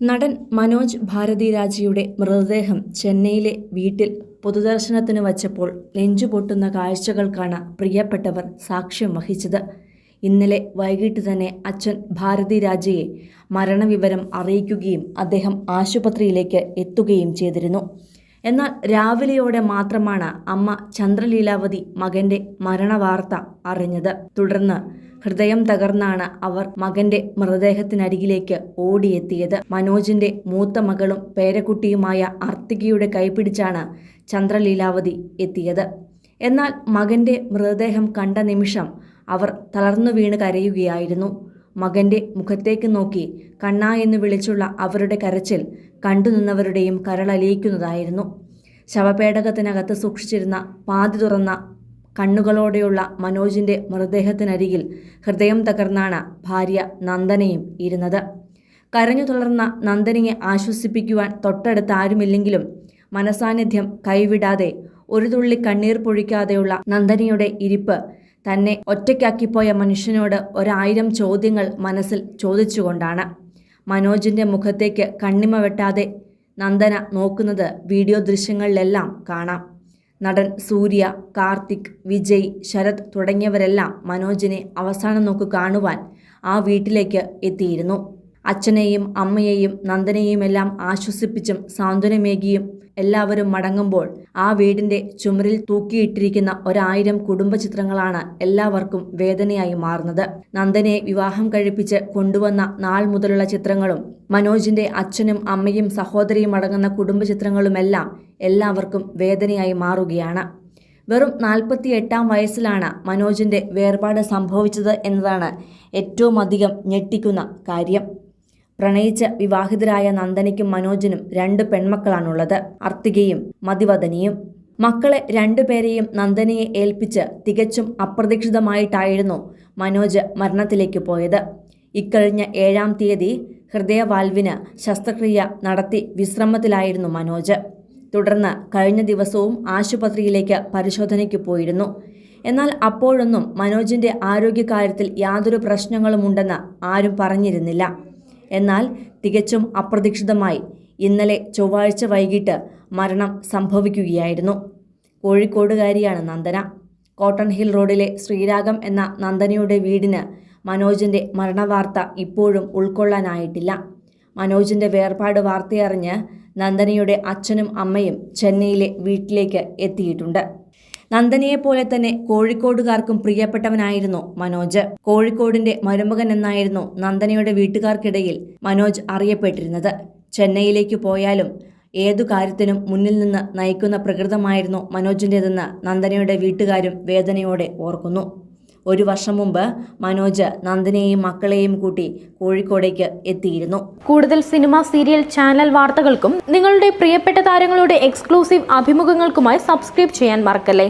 നടൻ മനോജ് ഭാരതിരാജയുടെ മൃതദേഹം ചെന്നൈയിലെ വീട്ടിൽ പൊതുദർശനത്തിന് വച്ചപ്പോൾ നെഞ്ചുപൊട്ടുന്ന കാഴ്ചകൾക്കാണ് പ്രിയപ്പെട്ടവർ സാക്ഷ്യം വഹിച്ചത്. ഇന്നലെ വൈകിട്ട് തന്നെ അച്ഛൻ ഭാരതിരാജയെ മരണവിവരം അറിയിക്കുകയും അദ്ദേഹം ആശുപത്രിയിലേക്ക് എത്തുകയും ചെയ്തിരുന്നു. എന്നാൽ രാവിലെയോടെ മാത്രമാണ് അമ്മ ചന്ദ്രലീലാവതി മകന്റെ മരണവാർത്ത അറിഞ്ഞത്. തുടർന്ന് ഹൃദയം തകർന്നാണ് അവർ മകന്റെ മൃതദേഹത്തിനരികിലേക്ക് ഓടിയെത്തിയത്. മനോജിന്റെ മൂത്ത മകളും പേരക്കുട്ടിയുമായ അർത്തികയുടെ കൈപിടിച്ചാണ് ചന്ദ്രലീലാവതി എത്തിയത്. എന്നാൽ മകന്റെ മൃതദേഹം കണ്ട നിമിഷം അവർ തളർന്നു വീണ് കരയുകയായിരുന്നു. മകന്റെ മുഖത്തേക്ക് നോക്കി കണ്ണ എന്ന് വിളിച്ചുള്ള അവരുടെ കരച്ചിൽ കണ്ടുനിന്നവരുടെയും കരളലിയിക്കുന്നതായിരുന്നു. ശവപേടകത്തിനകത്ത് സൂക്ഷിച്ചിരുന്ന പാതി തുറന്ന കണ്ണുകളോടെയുള്ള മനോജിന്റെ മൃതദേഹത്തിനരികിൽ ഹൃദയം തകർന്നാണ് ഭാര്യ നന്ദനയും ഇരുന്നത്. കരഞ്ഞു തുടർന്ന നന്ദനയെ ആശ്വസിപ്പിക്കുവാൻ തൊട്ടടുത്ത് ആരുമില്ലെങ്കിലും മനസാന്നിധ്യം കൈവിടാതെ ഒരു തുള്ളി കണ്ണീർ പൊഴിക്കാതെയുള്ള നന്ദനയുടെ ഇരിപ്പ് തന്നെ ഒറ്റയ്ക്കാക്കിപ്പോയ മനുഷ്യനോട് ഒരായിരം ചോദ്യങ്ങൾ മനസ്സിൽ ചോദിച്ചുകൊണ്ടാണ്. മനോജിന്റെ മുഖത്തേക്ക് കണ്ണിമ വെട്ടാതെ നന്ദന നോക്കുന്നത് വീഡിയോ ദൃശ്യങ്ങളിലെല്ലാം കാണാം. നടൻ സൂര്യ കാർത്തിക് വിജയ് ശരത് തുടങ്ങിയവരെല്ലാം മനോജിനെ അവസാനം നോക്ക് കാണുവാൻ ആ വീട്ടിലേക്ക് എത്തിയിരുന്നു. അച്ഛനെയും അമ്മയെയും നന്ദനെയുമെല്ലാം ആശ്വസിപ്പിച്ചും സാന്ത്വനമേകിയും എല്ലാവരും മടങ്ങുമ്പോൾ ആ വീടിന്റെ ചുമരിൽ തൂക്കിയിട്ടിരിക്കുന്ന ഒരായിരം കുടുംബ ചിത്രങ്ങളാണ് എല്ലാവർക്കും വേദനയായി മാറുന്നത്. നന്ദനെ വിവാഹം കഴിപ്പിച്ച് കൊണ്ടുവന്ന നാൾ മുതലുള്ള ചിത്രങ്ങളും മനോജിന്റെ അച്ഛനും അമ്മയും സഹോദരിയും അടങ്ങുന്ന കുടുംബ ചിത്രങ്ങളുമെല്ലാം എല്ലാവർക്കും വേദനയായി മാറുകയാണ്. വെറും നാൽപ്പത്തി എട്ടാം വയസ്സിലാണ് മനോജിന്റെ വേർപാട് സംഭവിച്ചത് എന്നതാണ് ഏറ്റവും അധികം ഞെട്ടിക്കുന്ന കാര്യം. പ്രണയിച്ച് വിവാഹിതരായ നന്ദനയ്ക്കും മനോജിനും രണ്ട് പെൺമക്കളാണുള്ളത് അർത്തികയും മതിവദനിയും. മക്കളെ രണ്ടുപേരെയും നന്ദനയെ ഏൽപ്പിച്ച് തികച്ചും അപ്രതീക്ഷിതമായിട്ടായിരുന്നു മനോജ് മരണത്തിലേക്ക് പോയത്. ഇക്കഴിഞ്ഞ ഏഴാം തീയതി ഹൃദയവാൽവിന് ശസ്ത്രക്രിയ നടത്തി വിശ്രമത്തിലായിരുന്നു മനോജ്. തുടർന്ന് കഴിഞ്ഞ ദിവസവും ആശുപത്രിയിലേക്ക് പരിശോധനയ്ക്ക് പോയിരുന്നു. എന്നാൽ അപ്പോഴൊന്നും മനോജിന്റെ ആരോഗ്യകാര്യത്തിൽ യാതൊരു പ്രശ്നങ്ങളുമുണ്ടെന്ന് ആരും പറഞ്ഞിരുന്നില്ല. എന്നാൽ തികച്ചും അപ്രതീക്ഷിതമായി ഇന്നലെ ചൊവ്വാഴ്ച വൈകിട്ട് മരണം സംഭവിക്കുകയായിരുന്നു. കോഴിക്കോടുകാരിയാണ് നന്ദന. കോട്ടൺ ഹിൽ റോഡിലെ ശ്രീരാഗം എന്ന നന്ദനയുടെ വീടിന് മനോജിന്റെ മരണവാർത്ത ഇപ്പോഴും ഉൾക്കൊള്ളാനായിട്ടില്ല. മനോജിന്റെ വേർപാട് വാർത്തയറിഞ്ഞ് നന്ദനയുടെ അച്ഛനും അമ്മയും ചെന്നൈയിലെ വീട്ടിലേക്ക് എത്തിയിട്ടുണ്ട്. നന്ദനയെപ്പോലെ തന്നെ കോഴിക്കോടുകാർക്കും പ്രിയപ്പെട്ടവനായിരുന്നു മനോജ്. കോഴിക്കോടിന്റെ മരുമകൻ എന്നായിരുന്നു നന്ദനയുടെ വീട്ടുകാർക്കിടയിൽ മനോജ് അറിയപ്പെട്ടിരുന്നത്. ചെന്നൈയിലേക്ക് പോയാലും ഏതു കാര്യത്തിനും മുന്നിൽ നിന്ന് നയിക്കുന്ന പ്രകൃതമായിരുന്നു മനോജിന്റെതെന്ന് നന്ദനയുടെ വീട്ടുകാരും വേദനയോടെ ഓർക്കുന്നു. ഒരു വർഷം മുമ്പ് മനോജ് നന്ദനയെയും മക്കളെയും കൂട്ടി കോഴിക്കോടേക്ക് എത്തിയിരുന്നു. കൂടുതൽ സിനിമ സീരിയൽ ചാനൽ വാർത്തകൾക്കും നിങ്ങളുടെ പ്രിയപ്പെട്ട താരങ്ങളുടെ എക്സ്ക്ലൂസീവ് അഭിമുഖങ്ങൾക്കുമായി സബ്സ്ക്രൈബ് ചെയ്യാൻ മറക്കല്ലേ?